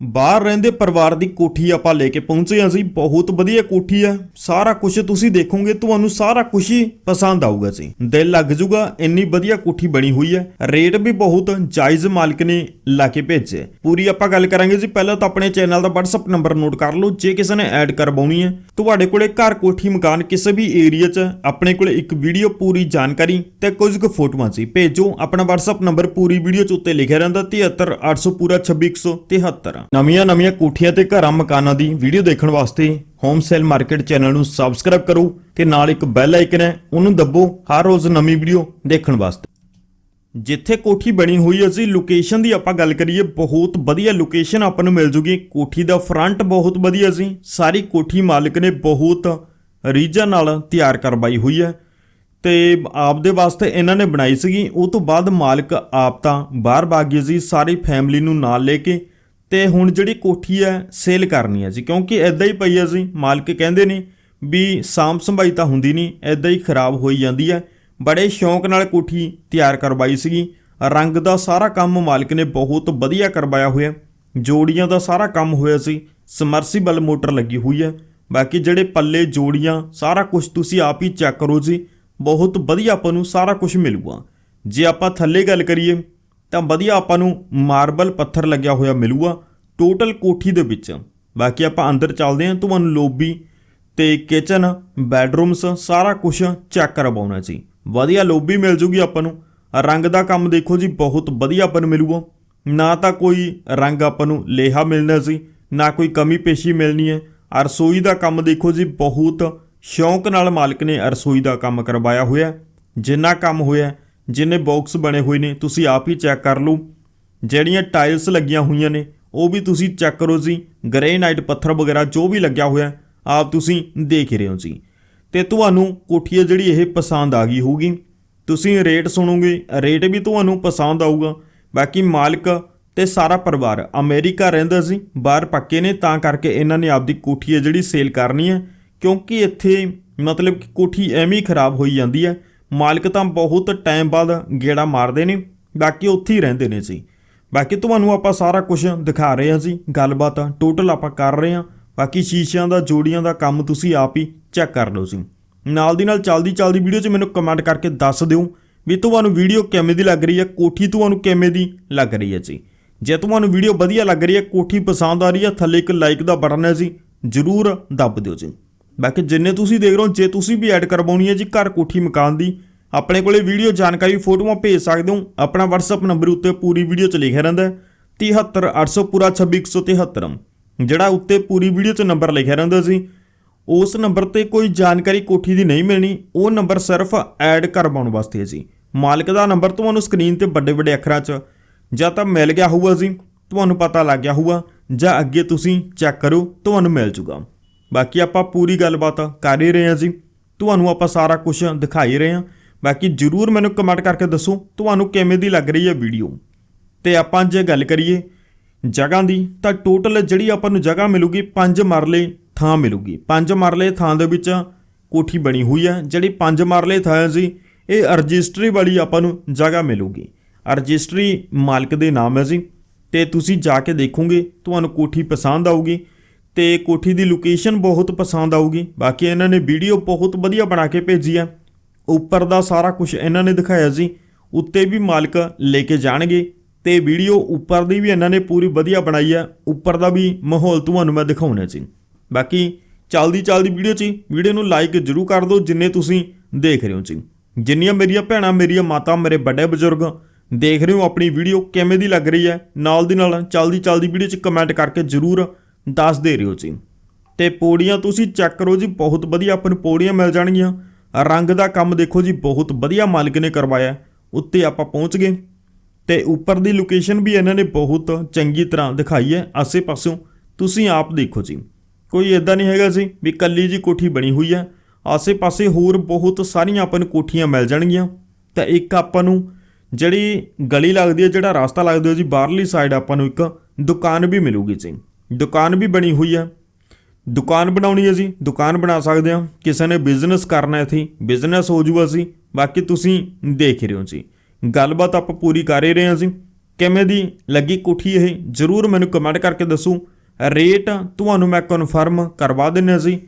ਬਾਹਰ ਰਹਿੰਦੇ ਪਰਿਵਾਰ ਦੀ ਕੋਠੀ ਆਪਾਂ ਲੈ ਕੇ ਪਹੁੰਚੇ ਹਾਂ ਜੀ, ਬਹੁਤ ਵਧੀਆ ਕੋਠੀ ਆ ਸਾਰਾ ਕੁਝ ਤੁਸੀਂ ਦੇਖੋਗੇ, ਤੁਹਾਨੂੰ ਸਾਰਾ ਕੁਝ ਹੀ ਪਸੰਦ ਆਊਗਾ ਜੀ। ਦਿਲ ਲੱਗ ਜੂਗਾ, ਇੰਨੀ ਵਧੀਆ ਕੋਠੀ ਬਣੀ ਹੋਈ ਹੈ। ਰੇਟ ਵੀ ਬਹੁਤ, ਜਾਇਜ਼ ਮਾਲਕ ਨੇ ਲਾ ਕੇ ਭੇਜਿਆ ਪੂਰੀ ਆਪਾਂ ਗੱਲ ਕਰਾਂਗੇ ਜੀ, ਪਹਿਲਾਂ ਤਾਂ ਆਪਣੇ ਚੈਨਲ ਦਾ WhatsApp ਨੰਬਰ ਨੋਟ ਕਰ ਲਓ, ਜੇ ਕਿਸੇ ਨੇ ਐਡ ਕਰਵਾਉਣੀ ਹੈ। ਤੁਹਾਡੇ ਕੋਲੇ ਘਰ ਕੋਠੀ, ਮਕਾਨ, ਕਿਸੇ ਵੀ ਏਰੀਆ 'ਚ ਆਪਣੇ ਕੋਲੇ ਇੱਕ ਵੀਡੀਓ ਪੂਰੀ ਜਾਣਕਾਰੀ ਤੇ ਕੁਝ ਕੁ ਫੋਟੋਆਂ ਸੀ ਭੇਜੋ, ਆਪਣਾ WhatsApp ਨੰਬਰ ਪੂਰੀ ਵੀਡੀਓ 'ਚ ਉੱਤੇ ਲਿਖਿਆ ਰਹਿੰਦਾ 73800 ਪੂਰਾ 26173 ਨਵੀਆਂ ਨਵੀਆਂ ਕੋਠੀਆਂ ਤੇ ਘਰਾਂ ਮਕਾਨਾਂ ਦੀ ਵੀਡੀਓ ਦੇਖਣ ਵਾਸਤੇ ਹੋਮ ਸੇਲ ਮਾਰਕੀਟ ਚੈਨਲ ਨੂੰ ਸਬਸਕ੍ਰਾਈਬ ਕਰੋ ਤੇ ਨਾਲ ਇੱਕ ਬੈਲ ਆਈਕਨ ਹੈ, ਉਹਨੂੰ ਦੱਬੋ ਹਰ ਰੋਜ਼ ਨਵੀਂ ਵੀਡੀਓ ਦੇਖਣ ਵਾਸਤੇ। ਜਿੱਥੇ ਕੋਠੀ ਬਣੀ ਹੋਈ ਹੈ ਜੀ ਲੋਕੇਸ਼ਨ ਦੀ ਆਪਾਂ ਗੱਲ ਕਰੀਏ, ਬਹੁਤ ਵਧੀਆ ਲੋਕੇਸ਼ਨ ਆਪਾਂ ਨੂੰ ਮਿਲ ਜੂਗੀ। ਕੋਠੀ ਦਾ ਫਰੰਟ ਬਹੁਤ ਵਧੀਆ ਸੀ, ਸਾਰੀ ਕੋਠੀ ਮਾਲਕ ਨੇ ਬਹੁਤ ਰੀਝਾਂ ਨਾਲ ਤਿਆਰ ਕਰਵਾਈ ਹੋਈ ਹੈ। ਤੇ ਆਪਦੇ ਵਾਸਤੇ ਇਹਨਾਂ ਨੇ ਬਣਾਈ ਸੀਗੀ, ਉਹ ਤੋਂ ਬਾਅਦ ਮਾਲਕ ਆਪ ਤਾਂ ਬਾਹਰ ਭੱਗ ਗਏ ਸੀ, ਸਾਰੀ ਫੈਮਿਲੀ ਨੂੰ ਨਾਲ ਲੈ ਕੇ ਤੇ ਹੁਣ ਜਿਹੜੀ ਕੋਠੀ ਹੈ ਸੇਲ ਕਰਨੀ ਹੈ ਜੀ। ਕਿਉਂਕਿ ਐਦਾਂ ਹੀ ਪਈ ਹੈ ਜੀ, ਮਾਲਕ ਕਹਿੰਦੇ ਨੇ ਵੀ ਸਾਂਭ ਸੰਭਾਈ ਤਾਂ ਹੁੰਦੀ ਨਹੀਂ ਐਦਾਂ ਹੀ ਖਰਾਬ ਹੋਈ ਜਾਂਦੀ ਹੈ। ਬੜੇ ਸ਼ੌਂਕ ਨਾਲ ਕੋਠੀ ਤਿਆਰ ਕਰਵਾਈ ਸੀਗੀ। ਰੰਗ ਦਾ ਸਾਰਾ ਕੰਮ ਮਾਲਕ ਨੇ ਬਹੁਤ ਵਧੀਆ ਕਰਵਾਇਆ ਹੋਇਆ। ਜੋੜੀਆਂ ਦਾ ਸਾਰਾ ਕੰਮ ਹੋਇਆ ਸੀ। ਸਮਰਸੀਬਲ ਮੋਟਰ ਲੱਗੀ ਹੋਈ ਹੈ। ਬਾਕੀ ਜਿਹੜੇ ਪੱਲੇ, ਜੋੜੀਆਂ, ਸਾਰਾ ਕੁਝ ਤੁਸੀਂ ਆਪ ਹੀ ਚੈੱਕ ਕਰੋ ਜੀ। ਬਹੁਤ ਵਧੀਆ ਆਪਾਂ ਨੂੰ ਸਾਰਾ ਕੁਝ ਮਿਲੂਗਾ। ਜੇ ਆਪਾਂ ਥੱਲੇ ਗੱਲ ਕਰੀਏ ਤਾਂ ਵਧੀਆ ਆਪਾਂ ਨੂੰ ਮਾਰਬਲ ਪੱਥਰ ਲੱਗਿਆ ਹੋਇਆ ਮਿਲੂਗਾ ਟੋਟਲ ਕੋਠੀ ਦੇ ਵਿੱਚ। ਬਾਕੀ ਆਪਾਂ ਅੰਦਰ ਚੱਲਦੇ ਹਾਂ, ਤੁਹਾਨੂੰ ਲੋਬੀ ਤੇ ਕਿਚਨ ਬੈਡਰੂਮਸ ਸਾਰਾ ਕੁਝ ਚੈੱਕ ਕਰਵਾਉਣਾ ਜੀ। ਵਧੀਆ ਲੋਬੀ ਮਿਲ ਜੂਗੀ ਆਪਾਂ ਨੂੰ। ਰੰਗ ਦਾ ਕੰਮ ਦੇਖੋ ਜੀ, ਬਹੁਤ ਵਧੀਆ ਆਪਾਂ ਨੂੰ ਮਿਲੂਗਾ। ਨਾ ਤਾਂ ਕੋਈ ਰੰਗ ਆਪਾਂ ਨੂੰ ਲੇਹਾ ਮਿਲਣਾ ਸੀ ਨਾ ਕੋਈ ਕਮੀ ਪੇਸ਼ੀ ਮਿਲਣੀ ਹੈ। ਰਸੋਈ ਦਾ ਕੰਮ ਦੇਖੋ ਜੀ, ਬਹੁਤ ਸ਼ੌਂਕ ਨਾਲ ਮਾਲਕ ਨੇ ਰਸੋਈ ਦਾ ਕੰਮ ਕਰਵਾਇਆ ਹੋਇਆ। ਜਿੰਨਾ ਕੰਮ ਹੋਇਆ ਜਿੰਨੇ ਬਾਕਸ ਬਣੇ ਹੋਏ ਨੇ, ਤੁਸੀਂ ਆਪ ਹੀ ਚੈੱਕ ਕਰ ਲਓ। ਜਿਹੜੀਆਂ ਟਾਈਲਸ ਲੱਗੀਆਂ ਹੋਈਆਂ ਨੇ, ਉਹ ਵੀ ਤੁਸੀਂ ਚੈੱਕ ਕਰੋ ਜੀ। ਗ੍ਰੇਨਾਈਟ ਪੱਥਰ ਵਗੈਰਾ ਜੋ ਵੀ ਲੱਗਿਆ ਹੋਇਆ, ਆਪ ਤੁਸੀਂ ਦੇਖ ਰਹੇ ਹੋ ਜੀ। ਤੇ ਤੁਹਾਨੂੰ ਕੋਠੀ ਹੈ ਜਿਹੜੀ ਇਹ ਪਸੰਦ ਆ ਗਈ ਹੋਊਗੀ। ਤੁਸੀਂ ਰੇਟ ਸੁਣੋਗੇ ਰੇਟ ਵੀ ਤੁਹਾਨੂੰ ਪਸੰਦ ਆਊਗਾ। ਬਾਕੀ ਮਾਲਕ ਤੇ ਸਾਰਾ ਪਰਿਵਾਰ, ਅਮਰੀਕਾ ਰਹਿੰਦਾ ਸੀ ਬਾਹਰ ਪੱਕੇ ਨੇ, ਤਾਂ ਕਰਕੇ ਇਹਨਾਂ ਨੇ ਆਪਦੀ ਕੋਠੀ ਹੈ ਜਿਹੜੀ ਸੇਲ ਕਰਨੀ ਹੈ। ਕਿਉਂਕਿ ਇੱਥੇ ਮਤਲਬ ਕਿ ਕੋਠੀ ਐਵੇਂ ਹੀ ਖਰਾਬ ਹੋਈ ਜਾਂਦੀ ਹੈ। ਮਾਲਕ ਤਾਂ ਬਹੁਤ ਟਾਈਮ ਬਾਅਦ ਗੇੜਾ ਮਾਰਦੇ ਨੇ, ਬਾਕੀ ਉੱਥੇ ਹੀ ਰਹਿੰਦੇ ਨੇ ਜੀ। ਬਾਕੀ ਤੁਹਾਨੂੰ ਆਪਾਂ ਸਾਰਾ ਕੁਝ ਦਿਖਾ ਰਹੇ ਹਾਂ ਜੀ, ਗੱਲਬਾਤ ਟੋਟਲ ਆਪਾਂ ਕਰ ਰਹੇ ਹਾਂ। ਬਾਕੀ ਸ਼ੀਸ਼ਿਆਂ ਦਾ, ਜੋੜੀਆਂ ਦਾ ਕੰਮ ਤੁਸੀਂ ਆਪ ਹੀ ਚੈੱਕ ਕਰ ਲਓ ਜੀ। ਨਾਲ ਦੀ ਨਾਲ ਚੱਲਦੀ ਚੱਲਦੀ ਵੀਡੀਓ 'ਚ ਮੈਨੂੰ ਕਮੈਂਟ ਕਰਕੇ ਦੱਸ ਦਿਓ ਵੀ ਤੁਹਾਨੂੰ ਵੀਡੀਓ ਕਿਵੇਂ ਦੀ ਲੱਗ ਰਹੀ ਹੈ, ਕੋਠੀ ਤੁਹਾਨੂੰ ਕਿਵੇਂ ਦੀ ਲੱਗ ਰਹੀ ਹੈ ਜੀ। ਜੇ ਤੁਹਾਨੂੰ ਵੀਡੀਓ ਵਧੀਆ ਲੱਗ ਰਹੀ ਹੈ, ਕੋਠੀ ਪਸੰਦ ਆ ਰਹੀ ਹੈ, ਥੱਲੇ ਇੱਕ ਲਾਈਕ ਦਾ ਬਟਨ ਹੈ ਜੀ, ਜਰੂਰ ਦੱਬ ਦਿਓ ਜੀ। ਬਾਕੀ ਜਿੰਨੇ ਤੁਸੀਂ ਦੇਖ ਰਹੇ ਹੋ, ਜੇ ਤੁਸੀਂ ਵੀ ਐਡ ਕਰਵਾਉਣੀ ਹੈ ਜੀ ਘਰ ਕੋਠੀ ਮਕਾਨ ਦੀ, ਆਪਣੇ ਕੋਲੇ ਵੀਡੀਓ ਜਾਣਕਾਰੀ ਫੋਟੋਆਂ ਭੇਜ ਸਕਦੇ ਹੋ। ਆਪਣਾ WhatsApp ਨੰਬਰ ਉੱਤੇ ਪੂਰੀ ਵੀਡੀਓ 'ਚ ਲਿਖਿਆ ਰਹਿੰਦਾ ਹੈ 73800 ਪੂਰਾ 26173 ਜਿਹੜਾ ਉੱਤੇ ਪੂਰੀ ਵੀਡੀਓ 'ਚ ਨੰਬਰ ਲਿਖਿਆ ਰਹਿੰਦਾ ਸੀ, ਉਸ ਨੰਬਰ ਤੇ ਕੋਈ ਜਾਣਕਾਰੀ ਕੋਠੀ ਦੀ ਨਹੀਂ ਮਿਲਣੀ, ਉਹ ਨੰਬਰ ਸਿਰਫ ਐਡ ਕਰਵਾਉਣ ਵਾਸਤੇ ਹੈ ਜੀ। ਮਾਲਕ ਦਾ ਨੰਬਰ ਤੁਹਾਨੂੰ ਸਕਰੀਨ ਤੇ ਵੱਡੇ ਵੱਡੇ ਅੱਖਰਾਂ 'ਚ ਜਾਂ ਤਾਂ ਮਿਲ ਗਿਆ ਹੋਊਗਾ ਜੀ, ਤੁਹਾਨੂੰ ਪਤਾ ਲੱਗ ਗਿਆ ਹੋਊਗਾ, ਜਾਂ ਅੱਗੇ ਤੁਸੀਂ ਚੈੱਕ ਕਰੋ, ਤੁਹਾਨੂੰ ਮਿਲ ਜੂਗਾ। ਬਾਕੀ ਆਪਾਂ ਪੂਰੀ ਗੱਲਬਾਤ ਕਰ ਹੀ ਰਹੇ ਹਾਂ ਜੀ। ਤੁਹਾਨੂੰ ਆਪਾਂ ਸਾਰਾ ਕੁਝ ਦਿਖਾਈ ਰਹੇ ਹਾਂ। ਬਾਕੀ ਜਰੂਰ ਮੈਨੂੰ ਕਮੈਂਟ ਕਰਕੇ ਦੱਸੋ ਤੁਹਾਨੂੰ ਕਿਵੇਂ ਦੀ ਲੱਗ ਰਹੀ ਹੈ ਵੀਡੀਓ ਤੇ ਆਪਾਂ ਜੇ ਗੱਲ ਕਰੀਏ ਜਗ੍ਹਾ ਦੀ, ਤਾਂ ਟੋਟਲ ਜਿਹੜੀ ਆਪਾਂ ਨੂੰ ਜਗ੍ਹਾ ਮਿਲੂਗੀ 5 ਮਰਲੇ ਥਾਂ ਮਿਲੂਗੀ। 5 ਮਰਲੇ ਥਾਂ ਦੇ ਵਿੱਚ ਕੋਠੀ ਬਣੀ ਹੋਈ ਹੈ। ਜਿਹੜੀ 5 ਮਰਲੇ ਥਾਂ ਹੈ ਜੀ, ਇਹ ਰਜਿਸਟਰੀ ਵਾਲੀ ਆਪਾਂ ਨੂੰ ਜਗ੍ਹਾ ਮਿਲੂਗੀ। ਰਜਿਸਟਰੀ ਮਾਲਕ ਦੇ ਨਾਮ ਹੈ ਜੀ। ਤੇ ਤੁਸੀਂ ਜਾ ਕੇ ਦੇਖੋਗੇ, ਤੁਹਾਨੂੰ ਕੋਠੀ ਪਸੰਦ ਆਊਗੀ। ਤੇ ਕੋਠੀ ਦੀ ਲੋਕੇਸ਼ਨ ਬਹੁਤ ਪਸੰਦ ਆਊਗੀ। ਬਾਕੀ ਇਹਨਾਂ ਨੇ ਵੀਡੀਓ ਬਹੁਤ ਵਧੀਆ ਬਣਾ ਕੇ ਭੇਜੀ ਹੈ ਉੱਪਰ ਦਾ ਸਾਰਾ ਕੁਝ ਇਹਨਾਂ ਨੇ ਦਿਖਾਇਆ ਜੀ ਉੱਤੇ ਵੀ ਮਾਲਕ ਲੈ ਕੇ ਜਾਣਗੇ ਤੇ ਵੀਡੀਓ ਉੱਪਰ ਦੀ ਵੀ ਇਹਨਾਂ ਨੇ ਪੂਰੀ ਵਧੀਆ ਬਣਾਈ ਹੈ ਉੱਪਰ ਦਾ ਵੀ ਮਾਹੌਲ ਤੁਹਾਨੂੰ ਮੈਂ ਦਿਖਾਉਣਾ ਜੀ ਬਾਕੀ ਚੱਲਦੀ ਚੱਲਦੀ ਵੀਡੀਓ 'ਚ ਵੀਡੀਓ ਨੂੰ ਲਾਈਕ ਜ਼ਰੂਰ ਕਰ ਦਿਓ ਜਿੰਨੇ ਤੁਸੀਂ ਦੇਖ ਰਹੇ ਹੋ ਜੀ। ਜਿੰਨੀਆਂ ਮੇਰੀਆਂ ਭੈਣਾਂ, ਮੇਰੀਆਂ ਮਾਤਾ, ਮੇਰੇ ਵੱਡੇ ਬਜ਼ੁਰਗ ਦੇਖ ਰਹੇ ਹੋ ਆਪਣੀ ਵੀਡੀਓ ਕਿਵੇਂ ਦੀ ਲੱਗ ਰਹੀ ਹੈ। ਨਾਲ ਦੀ ਨਾਲ ਚੱਲਦੀ ਚੱਲਦੀ ਵੀਡੀਓ 'ਚ ਕਮੈਂਟ ਕਰਕੇ ਜ਼ਰੂਰ ਦੱਸ ਦੇ ਰਿਓ ਜੀ। ਤੇ ਪੌੜੀਆਂ ਤੁਸੀਂ ਚੈੱਕ ਕਰੋ ਜੀ, ਬਹੁਤ ਵਧੀਆ ਆਪਾਂ ਨੂੰ ਪੌੜੀਆਂ ਮਿਲ ਜਾਣਗੀਆਂ। ਰੰਗ ਦਾ ਕੰਮ ਦੇਖੋ ਜੀ, ਬਹੁਤ ਵਧੀਆ ਮਾਲਕ ਨੇ ਕਰਵਾਇਆ। ਉੱਤੇ ਆਪਾਂ ਪਹੁੰਚ ਗਏ। ਤੇ ਉੱਪਰ ਦੀ ਲੋਕੇਸ਼ਨ ਵੀ ਇਹਨਾਂ ਨੇ ਬਹੁਤ ਚੰਗੀ ਤਰ੍ਹਾਂ ਦਿਖਾਈ ਹੈ ਆਸੇ-ਪਾਸਿਓਂ। ਤੁਸੀਂ ਆਪ ਦੇਖੋ ਜੀ। ਕੋਈ ਇਦਾਂ ਨਹੀਂ ਹੈਗਾ ਜੀ ਵੀ ਕੱਲੀ ਜੀ ਕੋਠੀ ਬਣੀ ਹੋਈ ਹੈ। ਆਸੇ-ਪਾਸੇ ਹੋਰ ਬਹੁਤ ਸਾਰੀਆਂ ਆਪਾਂ ਨੂੰ ਕੋਠੀਆਂ ਮਿਲ ਜਾਣਗੀਆਂ। ਤਾਂ ਇੱਕ ਆਪਾਂ ਨੂੰ ਜਿਹੜੀ ਗਲੀ ਲੱਗਦੀ ਹੈ, ਜਿਹੜਾ ਰਸਤਾ ਲੱਗਦਾ ਜੀ, ਬਾਹਰਲੀ ਸਾਈਡ ਆਪਾਂ ਨੂੰ ਇੱਕ ਦੁਕਾਨ ਵੀ ਮਿਲੂਗੀ ਜੀ। ਦੁਕਾਨ ਵੀ ਬਣੀ ਹੋਈ ਹੈ ਦੁਕਾਨ ਬਣਾਉਣੀ ਹੈ ਜੀ ਦੁਕਾਨ ਬਣਾ ਸਕਦੇ ਆ ਕਿਸੇ ਨੇ ਬਿਜ਼ਨਸ ਕਰਨਾ ਇੱਥੇ ਬਿਜ਼ਨਸ ਹੋ ਜੂਗਾ ਸੀ ਬਾਕੀ ਤੁਸੀਂ ਦੇਖ ਰਹੇ ਹੋ ਜੀ। ਗੱਲਬਾਤ ਆਪਾਂ ਪੂਰੀ ਕਰ ਹੀ ਰਹੇ ਹਾਂ ਜੀ ਕਿਵੇਂ ਦੀ ਲੱਗੀ ਕੋਠੀ ਇਹ? ਜਰੂਰ ਮੈਨੂੰ ਕਮੈਂਟ ਕਰਕੇ ਦੱਸੋ। ਰੇਟ ਤੁਹਾਨੂੰ ਮੈਂ ਕਨਫਰਮ ਕਰਵਾ ਦਿੰਨੇ ਸੀ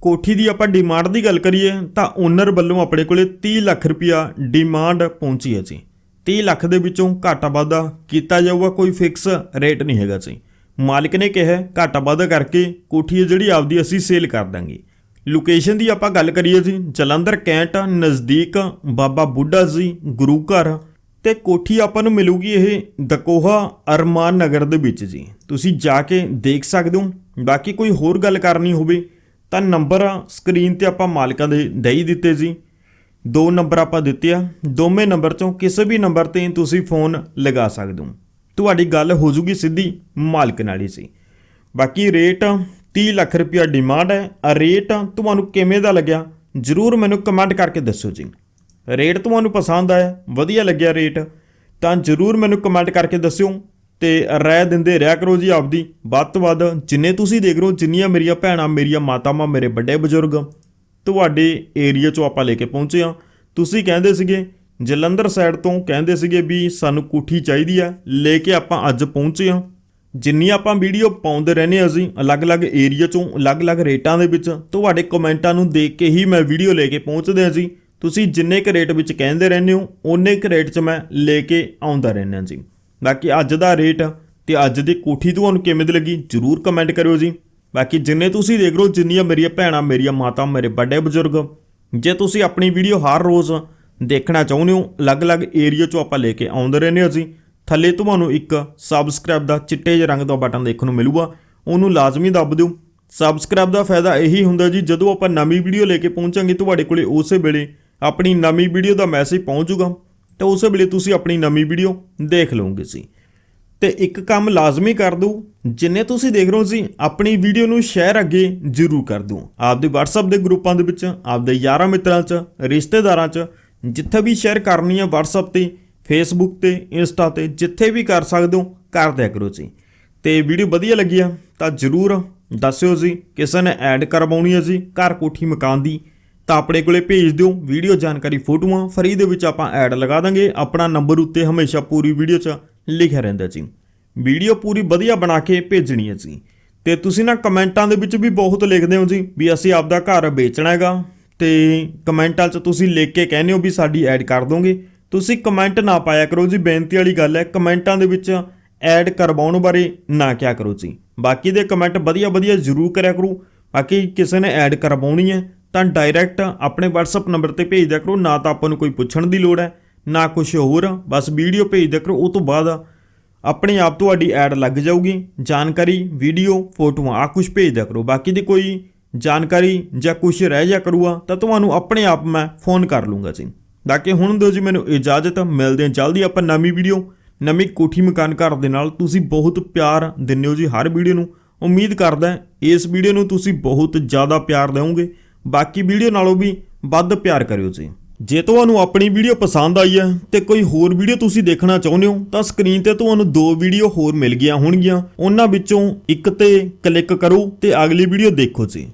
ਕੋਠੀ ਦੀ ਆਪਾਂ ਡਿਮਾਂਡ ਦੀ ਗੱਲ ਕਰੀਏ, ਤਾਂ ਓਨਰ ਵੱਲੋਂ ਆਪਣੇ ਕੋਲੇ 30 ਲੱਖ ਰੁਪਇਆ ਡਿਮਾਂਡ ਪਹੁੰਚੀ ਹੈ ਜੀ। 30 ਲੱਖ ਦੇ ਵਿੱਚੋਂ ਘਾਟਾ ਵਾਧਾ ਕੀਤਾ ਜਾਊਗਾ, ਕੋਈ ਫਿਕਸ ਰੇਟ ਨਹੀਂ ਹੈਗਾ ਜੀ। ਮਾਲਕ ਨੇ ਕਿਹਾ, ਘਾਟਾ ਵਾਧਾ ਕਰਕੇ ਕੋਠੀ ਹੈ ਜਿਹੜੀ ਆਪਦੀ ਅਸੀਂ ਸੇਲ ਕਰ ਦਾਂਗੇ। ਲੋਕੇਸ਼ਨ ਦੀ ਆਪਾਂ ਗੱਲ ਕਰੀਏ ਜੀ, ਜਲੰਧਰ ਕੈਂਟ, ਨਜ਼ਦੀਕ ਬਾਬਾ ਬੁੱਢਾ ਜੀ, ਗੁਰੂ ਘਰ ਤੇ ਕੋਠੀ ਆਪਾਂ ਨੂੰ ਮਿਲੂਗੀ ਇਹ ਦਕੋਹਾ ਅਰਮਾਨ ਨਗਰ ਦੇ ਵਿੱਚ ਜੀ। ਤੁਸੀਂ ਜਾ ਕੇ ਦੇਖ ਸਕਦੇ ਹੋ। ਬਾਕੀ ਕੋਈ ਹੋਰ ਗੱਲ ਕਰਨੀ ਹੋਵੇ ਤਾਂ ਨੰਬਰ ਸਕਰੀਨ ਤੇ ਆਪਾਂ ਮਾਲਕਾਂ ਦੇ ਦੇ ਦਿੱਤੇ ਜੀ। ਦੋ ਨੰਬਰ ਆਪਾਂ ਦਿੱਤੇ ਆ। ਦੋਵੇਂ ਨੰਬਰ ਚੋਂ ਕਿਸੇ ਵੀ ਨੰਬਰ ਤੇ ਤੁਸੀਂ ਫੋਨ ਲਗਾ ਸਕਦੇ ਹੋ। ਤੁਹਾਡੀ ਗੱਲ ਹੋ ਜੂਗੀ ਸਿੱਧੀ ਮਾਲਕ ਨਾਲ ਹੀ ਸੀ। ਬਾਕੀ ਰੇਟ 30 ਲੱਖ ਰੁਪਇਆ ਡਿਮਾਂਡ ਹੈ। ਆ ਰੇਟ ਤੁਹਾਨੂੰ ਕਿਵੇਂ ਦਾ ਲੱਗਿਆ? ਜਰੂਰ ਮੈਨੂੰ ਕਮੈਂਟ ਕਰਕੇ ਦੱਸੋ ਜੀ। ਰੇਟ ਤੁਹਾਨੂੰ ਪਸੰਦ ਆਇਆ? ਵਧੀਆ ਲੱਗਿਆ ਰੇਟ? ਤਾਂ ਜਰੂਰ ਮੈਨੂੰ ਕਮੈਂਟ ਕਰਕੇ ਦੱਸਿਓ ਤੇ ਰਾਏ ਦਿੰਦੇ ਰਿਹਾ ਕਰੋ ਜੀ ਆਪਦੀ। ਵੱਧ ਤੋਂ ਵੱਧ ਜਿੰਨੇ ਤੁਸੀਂ ਦੇਖ ਰਹੇ ਹੋ, ਜਿੰਨੀਆਂ ਮੇਰੀਆਂ ਭੈਣਾਂ, ਮੇਰੀਆਂ ਮਾਤਾਵਾਂ, ਮੇਰੇ ਵੱਡੇ ਬਜ਼ੁਰਗ, ਤੁਹਾਡੇ ਏਰੀਆ 'ਚੋਂ ਆਪਾਂ ਲੈ ਕੇ ਪਹੁੰਚੇ ਆ ਤੁਸੀਂ ਕਹਿੰਦੇ ਸੀਗੇ ਜਲੰਧਰ ਸਾਈਡ ਤੋਂ ਕਹਿੰਦੇ ਸੀਗੇ ਵੀ ਸਾਨੂੰ ਕੋਠੀ ਚਾਹੀਦੀ ਆ, ਲੈ ਕੇ ਆਪਾਂ ਅੱਜ ਪਹੁੰਚੇ ਹਾਂ। ਜਿੰਨੀ ਆਪਾਂ ਵੀਡੀਓ ਪਾਉਂਦੇ ਰਹਿੰਦੇ ਹਾਂ ਅਸੀਂ ਅਲੱਗ-ਅਲੱਗ ਏਰੀਆ 'ਚੋਂ, ਅਲੱਗ-ਅਲੱਗ ਰੇਟਾਂ ਦੇ ਵਿੱਚ, ਤੁਹਾਡੇ ਕਮੈਂਟਾਂ ਨੂੰ ਦੇਖ ਕੇ ਹੀ ਮੈਂ ਵੀਡੀਓ ਲੈ ਕੇ ਪਹੁੰਚਦੇ ਹਾਂ ਜੀ। ਤੁਸੀਂ ਜਿੰਨੇ ਕੁ ਰੇਟ ਵਿੱਚ ਕਹਿੰਦੇ ਰਹਿੰਦੇ ਹੋ, ਓਨੇ ਕੁ ਰੇਟ 'ਚ ਮੈਂ ਲੈ ਕੇ ਆਉਂਦਾ ਰਹਿੰਦਾ ਜੀ। ਬਾਕੀ ਅੱਜ ਦਾ ਰੇਟ ਤੇ ਅੱਜ ਦੀ ਕੋਠੀ ਤੁਹਾਨੂੰ ਕਿਵੇਂ ਦੀ ਲੱਗੀ, ਜਰੂਰ ਕਮੈਂਟ ਕਰਿਓ ਜੀ। ਬਾਕੀ ਜਿੰਨੇ ਤੁਸੀਂ ਦੇਖ ਰਹੇ ਹੋ, ਜਿੰਨੀਆਂ ਮੇਰੀਆਂ ਭੈਣਾਂ, ਮੇਰੀਆਂ ਮਾਤਾ, ਮੇਰੇ ਵੱਡੇ ਬਜ਼ੁਰਗ, ਜੇ ਤੁਸੀਂ ਆਪਣੀ ਵੀਡੀਓ ਹਰ ਰੋਜ਼ ਦੇਖਣਾ ਚਾਹੁੰਦੇ ਹੋ? ਅਲੱਗ-ਅਲੱਗ ਏਰੀਆ 'ਚੋਂ ਆਪਾਂ ਲੈ ਕੇ ਆਉਂਦੇ ਰਹਿੰਦੇ ਹਾਂ ਅਸੀਂ। ਥੱਲੇ ਤੁਹਾਨੂੰ ਇੱਕ ਸਬਸਕ੍ਰਾਈਬ ਦਾ ਚਿੱਟੇ ਜਿਹੇ ਰੰਗ ਦਾ ਬਟਨ ਦੇਖਣ ਨੂੰ ਮਿਲੂਗਾ। ਉਹਨੂੰ ਲਾਜ਼ਮੀ ਦੱਬ ਦਿਓ। ਸਬਸਕ੍ਰਾਈਬ ਦਾ ਫਾਇਦਾ ਇਹੀ ਹੁੰਦਾ ਜੀ, ਜਦੋਂ ਆਪਾਂ ਨਵੀਂ ਵੀਡੀਓ ਲੈ ਕੇ ਪਹੁੰਚਾਂਗੇ ਤੁਹਾਡੇ ਕੋਲੇ ਉਸੇ ਵੇਲੇ ਆਪਣੀ ਨਵੀਂ ਵੀਡੀਓ ਦਾ ਮੈਸੇਜ ਪਹੁੰਚੂਗਾ ਤਾਂ ਉਸੇ ਵੇਲੇ ਤੁਸੀਂ ਆਪਣੀ ਨਵੀਂ ਵੀਡੀਓ ਦੇਖ ਲਓਗੇ ਸੀ ਤੇ ਇੱਕ ਕੰਮ ਲਾਜ਼ਮੀ ਕਰ ਦਿਓ। ਜਿੰਨੇ ਤੁਸੀਂ ਦੇਖ ਰਹੇ ਹੋ ਜੀ, ਆਪਣੀ ਵੀਡੀਓ ਨੂੰ ਸ਼ੇਅਰ ਅੱਗੇ ਜ਼ਰੂਰ ਕਰ ਦਿਓ। ਆਪਦੇ WhatsApp ਦੇ ਗਰੁੱਪਾਂ ਦੇ ਵਿੱਚ, ਆਪਦੇ ਯਾਰਾਂ ਮਿੱਤਰਾਂ 'ਚ, ਰਿਸ਼ਤੇਦਾਰਾਂ 'ਚ ਜਿੱਥੇ ਵੀ ਸ਼ੇਅਰ ਕਰਨੀ ਹੈ WhatsApp ਤੇ, Facebook ਤੇ, Insta ਤੇ, ਜਿੱਥੇ ਵੀ ਕਰ ਸਕਦੇ ਹੋ, ਕਰ ਦਿਆ ਕਰੋ ਜੀ। ਤੇ ਵੀਡੀਓ ਵਧੀਆ ਲੱਗੀ ਆ, ਤਾਂ ਜਰੂਰ ਦੱਸਿਓ ਜੀ, ਕਿਸੇ ਨੇ ਐਡ ਕਰਵਾਉਣੀ ਹੈ ਜੀ, ਘਰ ਕੋਠੀ ਮਕਾਨ ਦੀ, ਤਾਂ ਆਪਣੇ ਕੋਲੇ ਭੇਜ ਦਿਓ। ਵੀਡੀਓ ਜਾਣਕਾਰੀ ਫੋਟੋਆਂ ਫਰੀ ਦੇ ਵਿੱਚ ਆਪਾਂ ਐਡ ਲਗਾ ਦਾਂਗੇ। ਆਪਣਾ ਨੰਬਰ ਉੱਤੇ ਹਮੇਸ਼ਾ ਪੂਰੀ ਵੀਡੀਓ 'ਚ ਲਿਖਿਆ ਰਹਿੰਦਾ ਜੀ। ਵੀਡੀਓ ਪੂਰੀ ਵਧੀਆ ਬਣਾ ਕੇ ਭੇਜਣੀ ਹੈ ਜੀ। ਤੇ ਤੁਸੀਂ ਨਾ ਕਮੈਂਟਾਂ ਦੇ ਵਿੱਚ ਵੀ ਬਹੁਤ ਲਿਖਦੇ ਹੋ ਜੀ, ਵੀ ਅਸੀਂ ਆਪਦਾ ਘਰ ਵੇਚਣਾ ਹੈਗਾ। ਤੇ ਕਮੈਂਟਾਂ 'ਚ ਤੁਸੀਂ ਲਿਖ ਕੇ ਕਹਿੰਦੇ ਹੋ ਵੀ ਸਾਡੀ ਐਡ ਕਰ ਦੋਗੇ। ਤੁਸੀਂ ਕਮੈਂਟ ਨਾ ਪਾਇਆ ਕਰੋ ਜੀ, ਬੇਨਤੀ ਵਾਲੀ ਗੱਲ ਹੈ ਕਮੈਂਟਾਂ ਦੇ ਵਿੱਚ ਐਡ ਕਰਵਾਉਣ ਬਾਰੇ ਨਾ ਕਿਆ ਕਰੋ ਜੀ। ਬਾਕੀ ਦੇ ਕਮੈਂਟ ਵਧੀਆ ਵਧੀਆ ਜ਼ਰੂਰ ਕਰਿਆ ਕਰੋ। ਬਾਕੀ ਕਿਸੇ ਨੇ ਐਡ ਕਰਵਾਉਣੀ ਹੈ ਤਾਂ ਡਾਇਰੈਕਟ ਆਪਣੇ WhatsApp ਨੰਬਰ ਤੇ ਭੇਜ ਦਿਆ ਕਰੋ, ਨਾ ਤਾਂ ਆਪਾਂ ਨੂੰ ਕੋਈ ਪੁੱਛਣ ਦੀ ਲੋੜ ਹੈ, ਨਾ ਕੁਝ ਹੋਰ। ਬਸ ਵੀਡੀਓ ਭੇਜ ਦਿਆ ਕਰੋ, ਉਹ ਤੋਂ ਬਾਅਦ ਆਪਣੇ ਆਪ ਤੁਹਾਡੀ ਐਡ ਲੱਗ ਜਾਊਗੀ। ਜਾਣਕਾਰੀ ਵੀਡੀਓ ਫੋਟੋਆਂ ਆ ਕੁਝ ਭੇਜ ਦਿਆ ਕਰੋ। ਬਾਕੀ ਦੀ ਕੋਈ ਜਾਣਕਾਰੀ ਜਾਂ ਕੁਝ ਰਹਿ ਜਾ ਕਰੂਗਾ ਤਾਂ ਤੁਹਾਨੂੰ ਆਪਣੇ ਆਪ ਮੈਂ ਫੋਨ ਕਰ ਲੂੰਗਾ ਜੀ। ਬਾਕੀ ਹੁਣ ਦਿਓ ਜੀ ਮੈਨੂੰ ਇਜਾਜ਼ਤ, ਮਿਲਦੇ ਹਾਂ ਜਲਦੀ ਆਪਾਂ ਨਵੀਂ ਵੀਡੀਓ, ਨਵੀਂ ਕੋਠੀ ਮਕਾਨ ਘਰ ਦੇ ਨਾਲ। ਤੁਸੀਂ ਬਹੁਤ ਪਿਆਰ ਦਿੰਦੇ ਹੋ ਜੀ ਹਰ ਵੀਡੀਓ ਨੂੰ। ਉਮੀਦ ਕਰਦਾ ਇਸ ਵੀਡੀਓ ਨੂੰ ਤੁਸੀਂ ਬਹੁਤ ਜ਼ਿਆਦਾ ਪਿਆਰ ਦਿਓਗੇ। ਬਾਕੀ ਵੀਡੀਓ ਨਾਲੋਂ ਵੀ ਵੱਧ ਪਿਆਰ ਕਰਿਓ ਜੀ। ਜੇ ਤੁਹਾਨੂੰ ਆਪਣੀ ਵੀਡੀਓ ਪਸੰਦ ਆਈ ਹੈ ਤੇ ਕੋਈ ਹੋਰ ਵੀਡੀਓ ਤੁਸੀਂ ਦੇਖਣਾ ਚਾਹੁੰਦੇ ਹੋ, ਤਾਂ ਸਕਰੀਨ ਤੇ ਤੁਹਾਨੂੰ ਦੋ ਵੀਡੀਓ ਹੋਰ ਮਿਲ ਗਈਆਂ ਹੋਣਗੀਆਂ। ਉਹਨਾਂ ਵਿੱਚੋਂ ਇੱਕ ਤੇ ਕਲਿੱਕ ਕਰੋ ਤੇ ਅਗਲੀ ਵੀਡੀਓ ਦੇਖੋ ਜੀ।